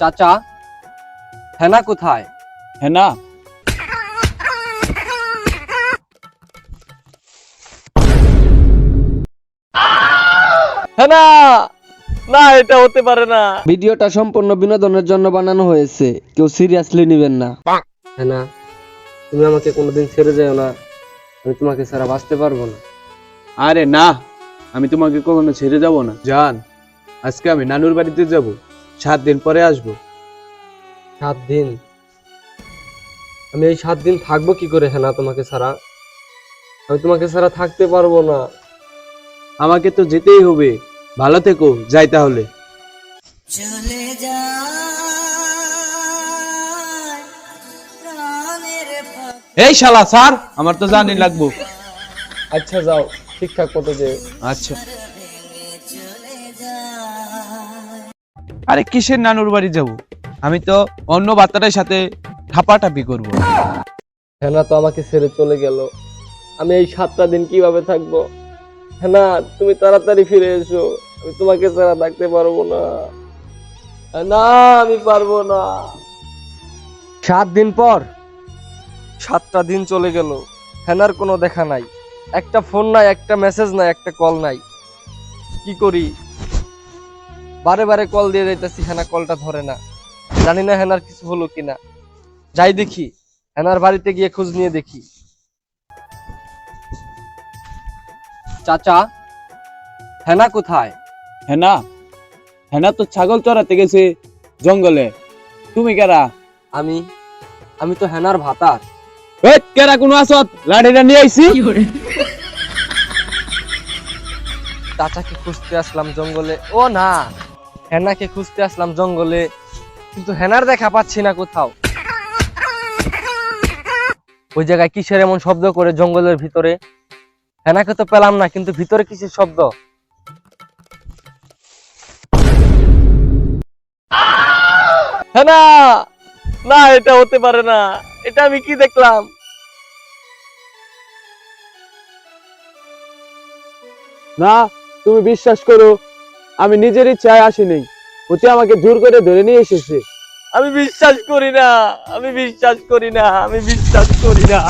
চাচা হেনা কোথায়? হ্যাঁ না হেনা! না এটা হতে পারে না। ভিডিওটা সম্পূর্ণ বিনোদনের জন্য বানানো হয়েছে। কেউ সিরিয়াসলি নেবেন না। হেনা তুমি আমাকে কোনোদিন ছেড়ে যাও না। আমি তোমাকে ছাড়া বাঁচতে পারব না। আরে না আমি তোমাকে কখনো ছেড়ে যাব না। জান আজকে আমি নানুর বাড়িতে যাব। সাত দিন পরে আসব। সাত দিন? আমি এই সাত দিন থাকব কি করে হেনা তোমাকে ছাড়া? আমি তোমাকে ছাড়া থাকতে পারব না। আমাকে তো যেতেই হবে। ভালো থেকো যাই তাহলে। চলে এই শালা স্যার আমার তো জানি লাগবো। আচ্ছা যাও। ঠিকঠাক মতো যে আচ্ছা। আরে কিসের নানুর বাড়ি যাব? আমি তো অন্য বাচ্চাটার সাথে ঠাপাঠাপি করব। হেনা তো আমাকে ছেড়ে চলে গেল। আমি এই সাতটা দিন কীভাবে থাকব? হেনা, তুমি তাড়াতাড়ি ফিরে এসো। আমি তোমাকে ছাড়া থাকতে পারব না। না আমি পারব না। সাত দিন পর সাতটা দিন চলে গেল। হেনার কোনো দেখা নাই। একটা ফোন নাই, একটা মেসেজ নাই, একটা কল নাই। কি করি? বারে বারে কল দিয়ে যাইতেছি হেনা কলটা ধরে না। জানি না হেনার কিছু হলো কিনা। যাই দেখি হেনার বাড়িতে গিয়ে খোঁজ নিয়ে দেখি। চাচা হেনা কোথায়? হ্যাঁ না হ্যাঁ তো ছাগল চড়াতে গেছে জঙ্গলে। তুমি কেরা? আমি আমি তো হেনার ভাতার। এই কেরা কোনো আসত? লাঠিটা নিয়ে আইছি। চাচাকে খুঁজতে আসলাম জঙ্গলে। ও না হেনাকে খুঁজতে আসলাম জঙ্গলে, কিন্তু হেনার দেখা পাচ্ছি না কোথাও। ওই জায়গায় কিসের এমন শব্দ করে জঙ্গলের ভিতরে? হেনাকে তো পেলাম না, কিন্তু ভিতরে কিসের শব্দ? হেনা! না, এটা হতে পারে না। এটা আমি কি দেখলাম? না, তুমি বিশ্বাস করো আমি নিজের ইচ্ছায় আসিনি। ওতে আমাকে জোর করে ধরে নিয়ে এসেছে। আমি বিশ্বাস করি না, আমি বিশ্বাস করি না, আমি বিশ্বাস করি না।